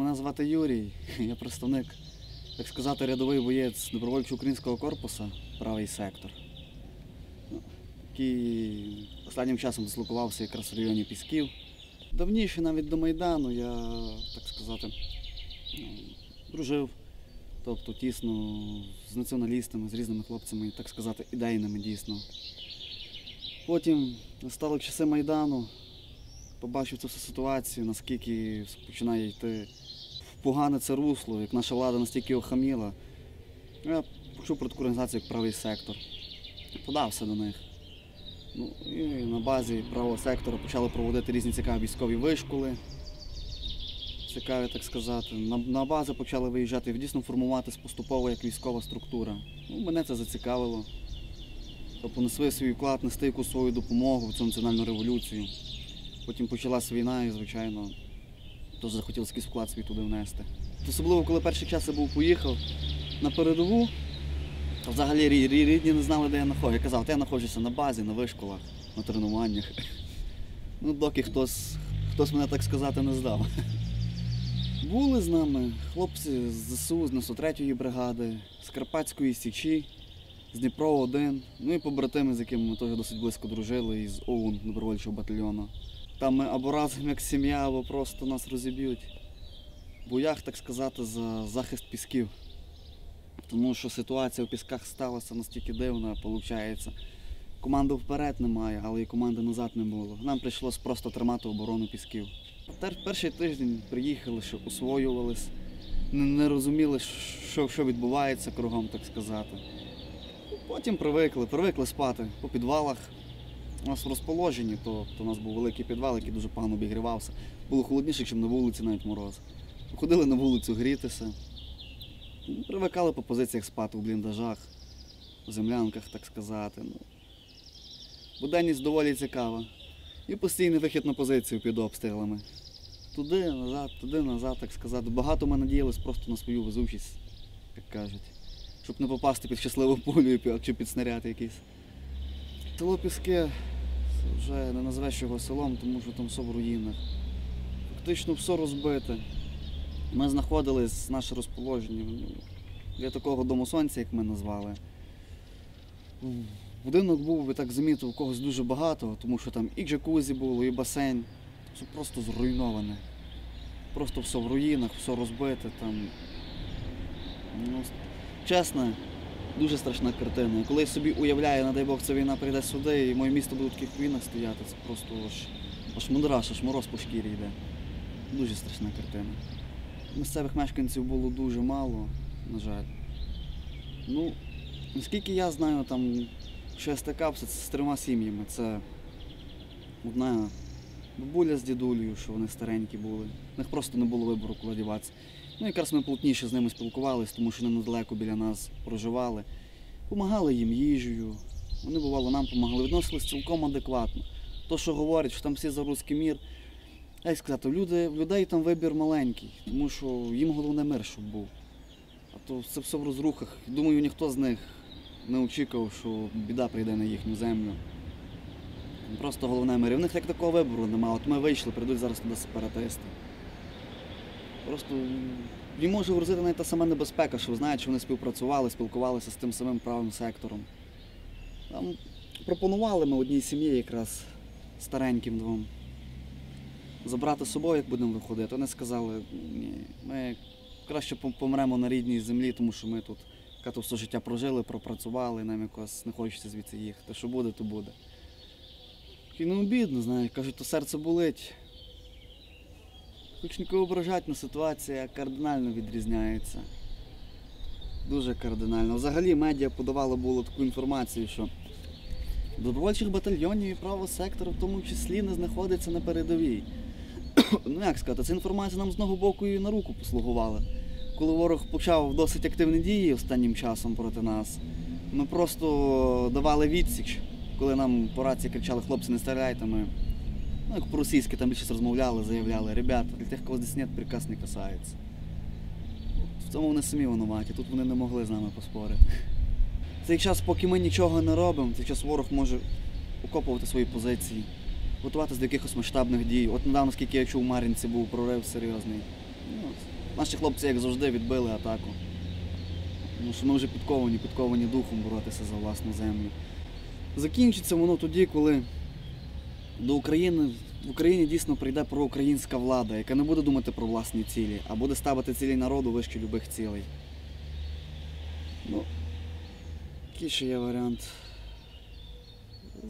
Мене звати Юрій, я представник, так сказати, рядовий боєць добровольчого українського корпусу, правий сектор, ну, який останнім часом дислокувався якраз в районі Пісків. Давніше навіть до Майдану я, так сказати, ну, дружив, тобто тісно з націоналістами, з різними хлопцями, так сказати, ідейними дійсно. Потім настали часи Майдану, побачив цю ситуацію, наскільки починає йти погане це русло, як наша влада настільки охаміла. Я почув про таку організацію, як правий сектор. Подався до них. Ну, і на базі правого сектора почали проводити різні цікаві військові вишколи. Цікаві, так сказати. На, на бази почали виїжджати дійсно формуватись поступово як військова структура. Ну, мене це зацікавило. Тобто несли свій вклад, нести якусь свою допомогу в цю національну революцію. Потім почалась війна і, звичайно, теж захотілося якийсь вклад свій туди внести. Особливо, коли перші часи був поїхав на передову, то взагалі рі- рі- рідні не знали, де я знаходжуся. Я казав, та я знаходжуся на базі, на вишколах, на тренуваннях. Ну, доки хтось, хтось мене так сказати не здав. Були з нами хлопці з ЗСУ, з 93-ї бригади, з Карпатської Січі, з Дніпро 1, ну і побратими, з якими ми теж досить близько дружили, із ОУН добровольчого батальйону. Там ми або разом як сім'я, або просто нас розіб'ють. В боях, так сказати, за захист пісків. Тому що ситуація в пісках сталася настільки дивна, виходить. Команди вперед немає, але і команди назад не було. Нам прийшлось просто тримати оборону пісків. Перший тиждень приїхали, що освоювались, не розуміли, що, що відбувається кругом, так сказати. Потім привикли, привикли спати по підвалах. У нас в розположенні, то, то у нас був великий підвал, який дуже погано обігрівався. Було холодніше, ніж на вулиці, навіть мороз. Ходили на вулицю грітися. Привикали по позиціях спати в бліндажах, в землянках, так сказати. Ну, буденність доволі цікава. І постійний вихід на позицію під обстрілами. Туди, назад, туди, назад, так сказати. Багато ми надіялись просто на свою везучість, як кажуть. Щоб не попасти під щасливу пулю пі- чи під снаряд якийсь. Село Піски вже не назвеш його селом, тому що там все в руїнах. Фактично все розбите. Ми знаходились, наше розположення ну, для такого дому сонця, як ми назвали. Будинок був, ви так замітив, у когось дуже багато, тому що там і джакузі було, і басейн. Все просто зруйноване. Просто все в руїнах, все розбите там. Ну, чесно, дуже страшна картина. Коли я собі уявляю, не дай Бог, ця війна прийде сюди, і моє місто буде в таких руїнах стояти, це просто аж, аж мудраш, аж мороз по шкірі йде. Дуже страшна картина. Місцевих мешканців було дуже мало, на жаль. Ну, наскільки я знаю, там, що я стикався це з трьома сім'ями. Це одна бабуля з дідулею, що вони старенькі були. У них просто не було вибору, куди діватися. Ну, якраз ми плотніше з ними спілкувалися, тому що вони недалеко біля нас проживали. Помагали їм їжею. Вони бувало нам допомагали, відносились цілком адекватно. То, що говорять, що там всі за руський мір. Як сказати, люди, людей там вибір маленький, тому що їм головне мир, щоб був. А то це все в розрухах. Думаю, ніхто з них не очікував, що біда прийде на їхню землю. Просто головне мир. В них як такого вибору немає. От ми вийшли, прийдуть зараз туди сепаратисти. Просто їм може грозити навіть та сама небезпека, що знають, що вони співпрацювали, спілкувалися з тим самим правим сектором. Там пропонували ми одній сім'ї якраз стареньким двом. Забрати з собою, як будемо виходити. Вони сказали, ні, ми краще помремо на рідній землі, тому що ми тут яка все життя прожили, пропрацювали, нам якось не хочеться звідси їхати. Що буде, то буде. І не обідно, знаю, кажуть, то серце болить. Хоч нікого ображати, але ситуація кардинально відрізняється. Дуже кардинально. Взагалі медіа подавало було таку інформацію, що добровольчих батальйонів і правого сектора в тому числі не знаходиться на передовій. ну як сказати, ця інформація нам з одного боку і на руку послугувала. Коли ворог почав досить активні дії останнім часом проти нас, ми просто давали відсіч, коли нам по рації кричали, хлопці, не стріляйте, ми Ну, як по-російськи там більше розмовляли, заявляли, ребята, для тих, кого здесь нет, приказ не касається. В цьому вони самі винуваті, тут вони не могли з нами поспорити. Цей час, поки ми нічого не робимо, цей час ворог може окопувати свої позиції, готуватися до якихось масштабних дій. От недавно, скільки я чув, в Мар'їнці був прорив серйозний. Ну. Наші хлопці, як завжди, відбили атаку. Тому що ми вже підковані, підковані духом боротися за власну землю. Закінчиться воно тоді, коли до України в Україні дійсно прийде проукраїнська влада, яка не буде думати про власні цілі, а буде ставити цілі народу вище любих цілей. Ну, який ще є варіант?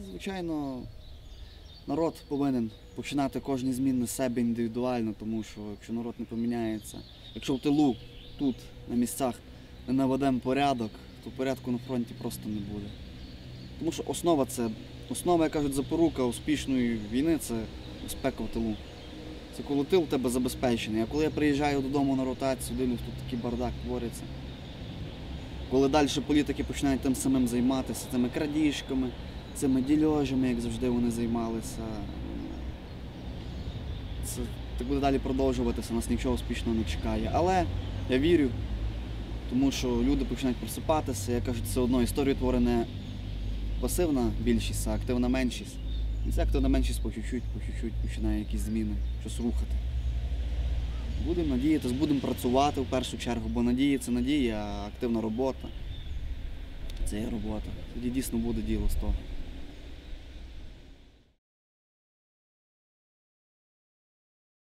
Звичайно, народ повинен починати кожні зміни з себе індивідуально, тому що якщо народ не поміняється, якщо в тилу, тут, на місцях, не наведемо порядок, то порядку на фронті просто не буде. Тому що основа це, основа, як кажуть, запорука успішної війни це безпека в тилу. Це коли тил в тебе забезпечений. А коли я приїжджаю додому на ротацію, дивлюсь, тут такий бардак твориться. Коли далі політики починають тим самим займатися, цими крадіжками, цими дільожами, як завжди вони займалися. Це так буде далі продовжуватися, нас нічого успішного не чекає. Але я вірю, тому що люди починають просипатися, як кажуть, все одно історію творить не пасивна більшість, а активна меншість. І ця активна меншість по чуть-чуть, по чуть-чуть починає якісь зміни, щось рухати. Будемо надіятися, будемо працювати в першу чергу, бо надія це надія, а активна робота. Це є робота. Тоді дійсно буде діло з того.